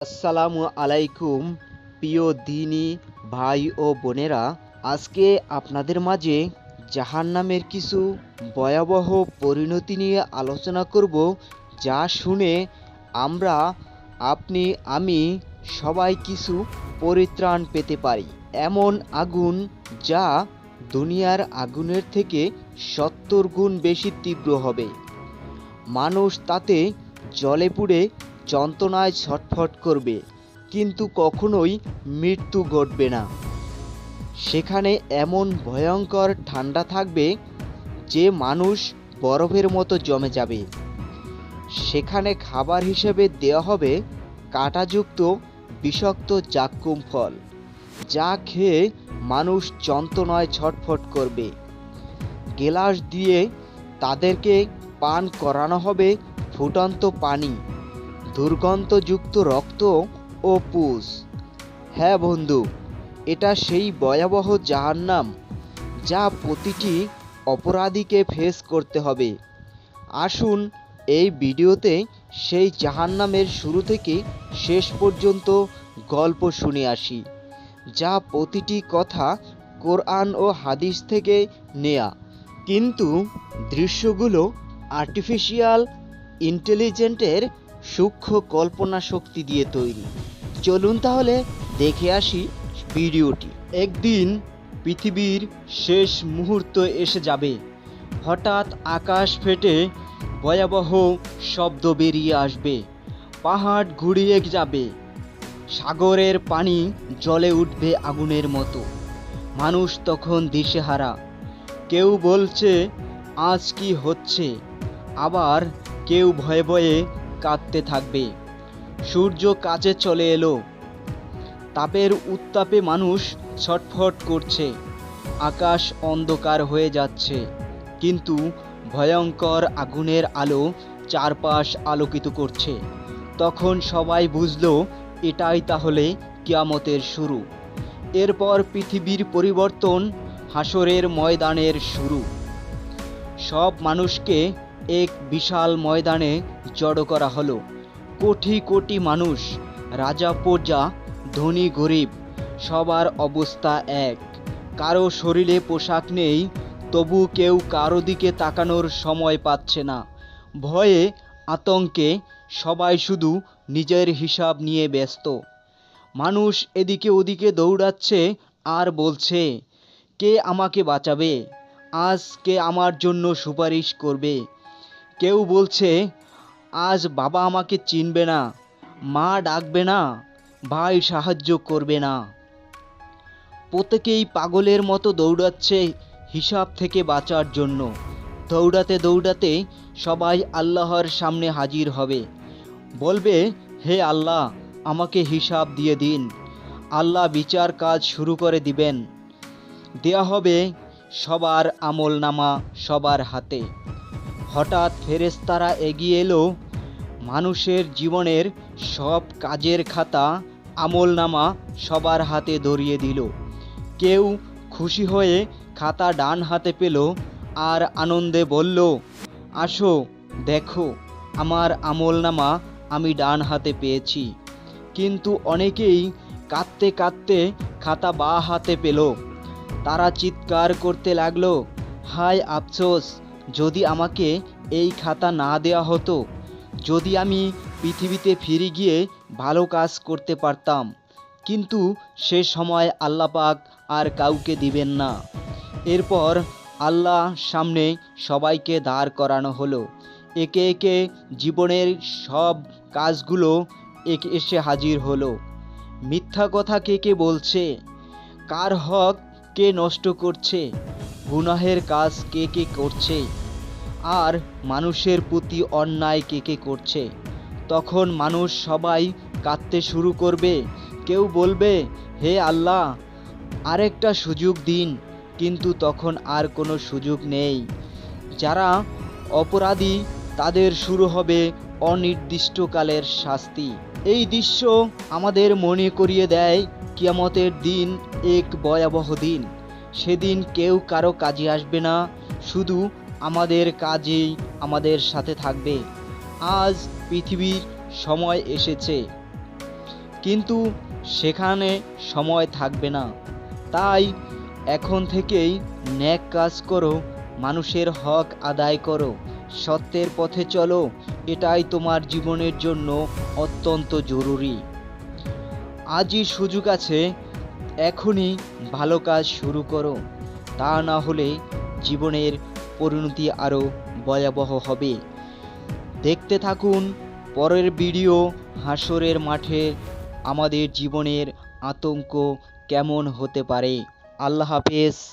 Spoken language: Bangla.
আসসালামু আলাইকুম, প্রিয় দিনী ভাই ও বোনেরা। আজকে আপনাদের মাঝে জাহান্নামের কিছু ভয়াবহ পরিণতি নিয়ে আলোচনা করব, যা শুনে আমরা, আপনি, আমি সবাই কিছু পরিত্রাণ পেতে পারি। এমন আগুন যা দুনিয়ার আগুনের থেকে সত্তর গুণ বেশি তীব্র হবে। মানুষ তাতে জলে পুড়ে যন্ত্রণায় ছটফট করবে, কিন্তু কখনোই মৃত্যু ঘটবে না। সেখানে এমন ভয়ঙ্কর ঠান্ডা থাকবে যে মানুষ বরফের মতো জমে যাবে। সেখানে খাবার হিসেবে দেওয়া হবে কাঁটাযুক্ত বিষাক্ত জাক্কুম ফল, যা খেয়ে মানুষ যন্ত্রণায় ছটফট করবে। গেলাস দিয়ে তাদেরকে পান করানো হবে ফুটন্ত পানি। দুর্গন্ধযুক্ত রক্ত ও পুষ হ্যাঁ বন্ধু, এটা সেই ভয়াবহ জাহান্নাম যা প্রতিটি অপরাধীকে ফেস করতে হবে। আসুন এই ভিডিওতে সেই জাহান্নামের শুরু থেকে শেষ পর্যন্ত গল্প শুনে আসি, যা প্রতিটি কথা কোরআন ও হাদিস থেকে নেয়া। কিন্তু দৃশ্যগুলো আর্টিফিশিয়াল ইন্টেলিজেন্টের সূক্ষ্ম কল্পনা শক্তি দিয়ে তৈরি। চলুন তাহলে দেখে আসি ভিডিওটি। একদিন পৃথিবীর শেষ মুহূর্ত এসে যাবে। হঠাৎ আকাশ ফেটে ভয়াবহ শব্দ বেরিয়ে আসবে। পাহাড় ঘুরিয়ে যাবে। সাগরের পানি জলে উঠবে আগুনের মতো। মানুষ তখন দিশেহারা। কেউ বলছে, আজ কি হচ্ছে? আবার কেউ ভয়ে ভয়ে কাঁদতে থাকবে। সূর্য কাছে চলে এলো। তাপের উত্তাপে মানুষ ছটফট করছে। আকাশ অন্ধকার হয়ে যাচ্ছে। কিন্তু ভয়ঙ্কর আগুনের আলো চারপাশ আলোকিত করছে। তখন সবাই বুঝলো, এটাই তাহলে কিয়ামতের শুরু। এরপর পৃথিবীর পরিবর্তন হাসরের ময়দানের শুরু। সব মানুষকে এক বিশাল ময়দানে জড়ো করা হলো। কোটি কোটি মানুষ, রাজা প্রজা, ধনী গরিব, সবার অবস্থা এক। কারও শরীরে পোশাক নেই, তবু কেউ কারও দিকে তাকানোর সময় পাচ্ছে না। ভয়ে, আতঙ্কে সবাই শুধু নিজের হিসাব নিয়ে ব্যস্ত। মানুষ এদিকে ওদিকে দৌড়াচ্ছে আর বলছে, কে আমাকে বাঁচাবে? আজ কে আমার জন্য সুপারিশ করবে? কেউ বলছে, আজ বাবা আমাকে চিনবে না, মা ডাকবে না, ভাই সাহায্য করবে না। প্রত্যেকেই পাগলের মতো দৌড়াচ্ছে হিসাব থেকে বাঁচার জন্য। দৌড়াতে দৌড়াতে সবাই আল্লাহর সামনে হাজির হবে। বলবে, হে আল্লাহ, আমাকে হিসাব দিয়ে দিন। আল্লাহ বিচার কাজ শুরু করে দিবেন। দেয়া হবে সবার আমল নামা সবার হাতে। হঠাৎ ফেরেস্তারা এগিয়ে এলো। মানুষের জীবনের সব কাজের খাতা আমল নামা সবার হাতে ধরিয়ে দিল। কেউ খুশি হয়ে খাতা ডান হাতে পেল আর আনন্দে বলল, আসো, দেখো, আমার আমল নামা আমি ডান হাতে পেয়েছি। কিন্তু অনেকেই কাঁদতে কাঁদতে খাতা বা হাতে পেল। তারা চিৎকার করতে লাগল, হায় আফসোস যদি আমাকে এই খাতা না দেওয়া হতো, যদি আমি পৃথিবীতে ফিরে গিয়ে ভালো কাজ করতে পারতাম, কিন্তু সে সময় আল্লাপাক আর কাউকে দিবেন না। এরপর আল্লাহ সামনে সবাইকে দাঁড় করানো হলো। একে একে জীবনের সব কাজগুলো একে এসে হাজির হলো। মিথ্যা কথা কে কে বলছে? কার হক কে নষ্ট করছে? গুনাহের কাজ কে কে করছে? আর মানুষের প্রতি অন্যায় কে কে করছে? তখন মানুষ সবাই কাঁদতে শুরু করবে। কেউ বলবে, হে আল্লাহ, আরেকটা সুযোগ দিন। কিন্তু তখন আর কোনো সুযোগ নেই। যারা অপরাধী, তাদের শুরু হবে অনির্দিষ্টকালের শাস্তি। এই দৃশ্য আমাদের মনে করিয়ে দেয় কিয়ামতের দিন এক ভয়াবহ দিন। সেদিন কেউ কারও কাজে আসবে না, শুধু আমাদের কাজেই আমাদের সাথে থাকবে। আজ পৃথিবীর সময় এসেছে। কিন্তু সেখানে সময় থাকবে না। তাই এখন থেকেই ন্যাক কাজ করো, মানুষের হক আদায় করো, সত্যের পথে চলো, এটাই তোমার জীবনের জন্য অত্যন্ত জরুরি। আজই সুযোগ আছে, এখনই ভালো কাজ শুরু করো। তা না হলে জীবনের পরিণতি আরও ভয়াবহ হবে। দেখতে থাকুন, পরের ভিডিও হাসরের মাঠে আমাদের জীবনের আতঙ্ক কেমন হতে পারে। আল্লাহ হাফেজ।